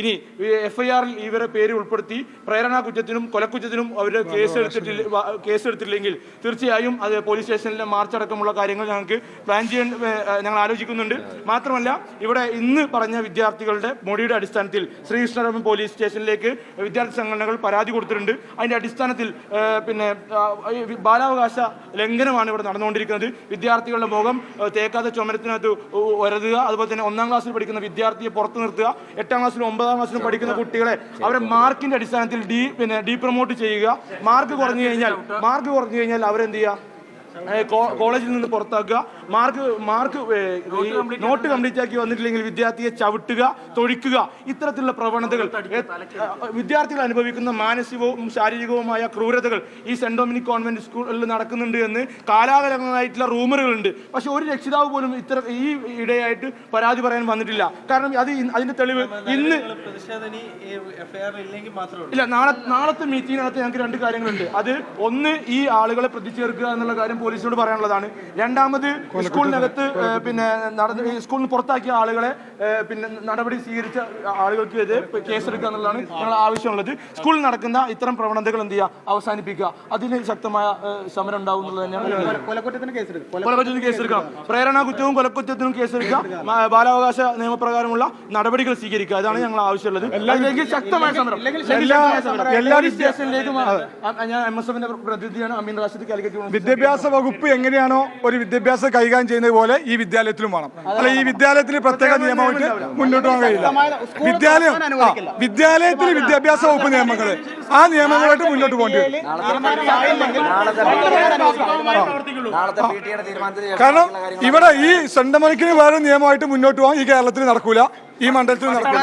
ഇനി F I ആറിൽ ഇവരെ പേര് ഉൾപ്പെടുത്തി പ്രേരണാ കുറ്റത്തിനും കൊലക്കുറ്റത്തിനും അവർ കേസ് എടുത്തിട്ടില്ല കേസ് എടുത്തില്ലെങ്കിൽ തീർച്ചയായും അത് പോലീസ് സ്റ്റേഷനിലെ മാർച്ച് അടക്കമുള്ള കാര്യങ്ങൾ ഞങ്ങൾക്ക് പ്ലാൻ ചെയ്യാൻ ഞങ്ങൾ ആലോചിക്കുന്നുണ്ട്. മാത്രമല്ല ഇവിടെ ഇന്ന് പറഞ്ഞ വിദ്യാർത്ഥികളുടെ മൊഴിയുടെ അടിസ്ഥാനത്തിൽ ശ്രീകൃഷ്ണരാമൻ പോലീസ് സ്റ്റേഷനിലേക്ക് വിദ്യാർത്ഥി സംഘടനകൾ പരാതി കൊടുത്തിട്ടുണ്ട്. അതിന്റെ അടിസ്ഥാനത്തിൽ പിന്നെ ബാലാവകാശ ലംഘനമാണ് ഇവിടെ നടന്നുകൊണ്ടിരിക്കുന്നത്. വിദ്യാർത്ഥികളുടെ മുഖം തേക്കാതെ തേക്കാത്ത ചുമരത്തിനകത്ത് ഉരതുക. അതുപോലെ തന്നെ ഒന്നാം ക്ലാസ്സിൽ പഠിക്കുന്ന വിദ്യാർത്ഥിയെ പുറത്തു നിർത്തുക. എട്ടാം ക്ലാസ്സിലും ഒമ്പതാം ക്ലാസ്സിലും പഠിക്കുന്ന കുട്ടികളെ അവരെ മാർക്കിന്റെ അടിസ്ഥാനത്തിൽ ഡി പിന്നെ ഡി പ്രൊമോട്ട് ചെയ്യുക. മാർക്ക് കുറഞ്ഞു കഴിഞ്ഞാൽ മാർക്ക് കുറഞ്ഞു കഴിഞ്ഞാൽ അവരെന്ത് ചെയ്യുക? കോളേജിൽ നിന്ന് പുറത്താക്കുക. മാർക്ക് മാർക്ക് നോട്ട് കംപ്ലീറ്റ് ആക്കി വന്നിട്ടില്ലെങ്കിൽ വിദ്യാർത്ഥിയെ ചവിട്ടുക തൊഴിക്കുക. ഇത്തരത്തിലുള്ള പ്രവണതകൾ വിദ്യാർത്ഥികൾ അനുഭവിക്കുന്ന മാനസികവും ശാരീരികവുമായ ക്രൂരതകൾ ഈ സെന്റ് ഡൊമിനിക് കോൺവെന്റ് സ്കൂളിൽ നടക്കുന്നുണ്ട് എന്ന് കാലാകാലങ്ങളായിട്ടുള്ള റൂമറുകളുണ്ട്. പക്ഷെ ഒരു രക്ഷിതാവ് പോലും ഇത്ര ഈ ഇടയായിട്ട് പരാതി പറയാൻ വന്നിട്ടില്ല. കാരണം അത് അതിന്റെ തെളിവ് ഇന്ന് ഇല്ല നാളെ നാളത്തെ മീറ്റിങ്ങിനകത്ത് ഞങ്ങൾക്ക് രണ്ട് കാര്യങ്ങളുണ്ട്. അത് ഒന്ന് ഈ ആളുകളെ പ്രതിച്ചേർക്കുക എന്നുള്ള കാര്യം പോലീസിനോട് പറയാനുള്ളതാണ്. രണ്ടാമത് സ്കൂളിനകത്ത് പിന്നെ നടന്ന് ഈ സ്കൂളിൽ പുറത്താക്കിയ ആളുകളെ പിന്നെ നടപടി സ്വീകരിച്ച ആളുകൾക്ക് എതിരെ കേസെടുക്കുക എന്നുള്ളതാണ് ഞങ്ങൾ ആവശ്യമുള്ളത്. സ്കൂളിൽ നടക്കുന്ന ഇത്തരം പ്രവണതകൾ എന്ത് ചെയ്യുക? അവസാനിപ്പിക്കുക. അതിന് ശക്തമായ സമരം ഉണ്ടാവും എന്നുള്ളത് തന്നെയാണ് കൊലക്കുറ്റത്തിന് കേസെടുക്കാം പ്രേരണ കേസെടുക്കണം പ്രേരണാ കുറ്റവും കൊലക്കുറ്റത്തിനും കേസെടുക്കുക. ബാലാവകാശ നിയമപ്രകാരമുള്ള നടപടികൾ സ്വീകരിക്കുക. അതാണ് ഞങ്ങൾ ആവശ്യമുള്ളത്. അല്ലെങ്കിൽ ശക്തമായ സമരം. എല്ലാ സ്റ്റേഷനിലേക്ക് ഞാൻ എം എസ് എഫിന്റെ പ്രതിനിധിയാണ്. അമീൻ റാഷിദ് കാലിക്കറ്റ് വിദ്യാഭ്യാസ വകുപ്പ് എങ്ങനെയാണോ ഒരു വിദ്യാഭ്യാസം കൈകാര്യം ചെയ്യുന്നത് പോലെ ഈ വിദ്യാലയത്തിലും വേണം. അല്ല ഈ വിദ്യാലയത്തിൽ പ്രത്യേക നിയമമായിട്ട് മുന്നോട്ട് പോകാൻ കഴിയില്ല. വിദ്യാലയം വിദ്യാലയത്തിൽ വിദ്യാഭ്യാസ വകുപ്പ് നിയമങ്ങൾ ആ നിയമങ്ങളായിട്ട് മുന്നോട്ട് പോകേണ്ടി വരും. കാരണം ഇവിടെ ഈ സെന്റമണിക്കിന് വേറെ നിയമമായിട്ട് മുന്നോട്ട് പോകാൻ ഈ കേരളത്തിൽ നടക്കൂല. ഈ മണ്ഡലത്തിൽ നടക്കൂല.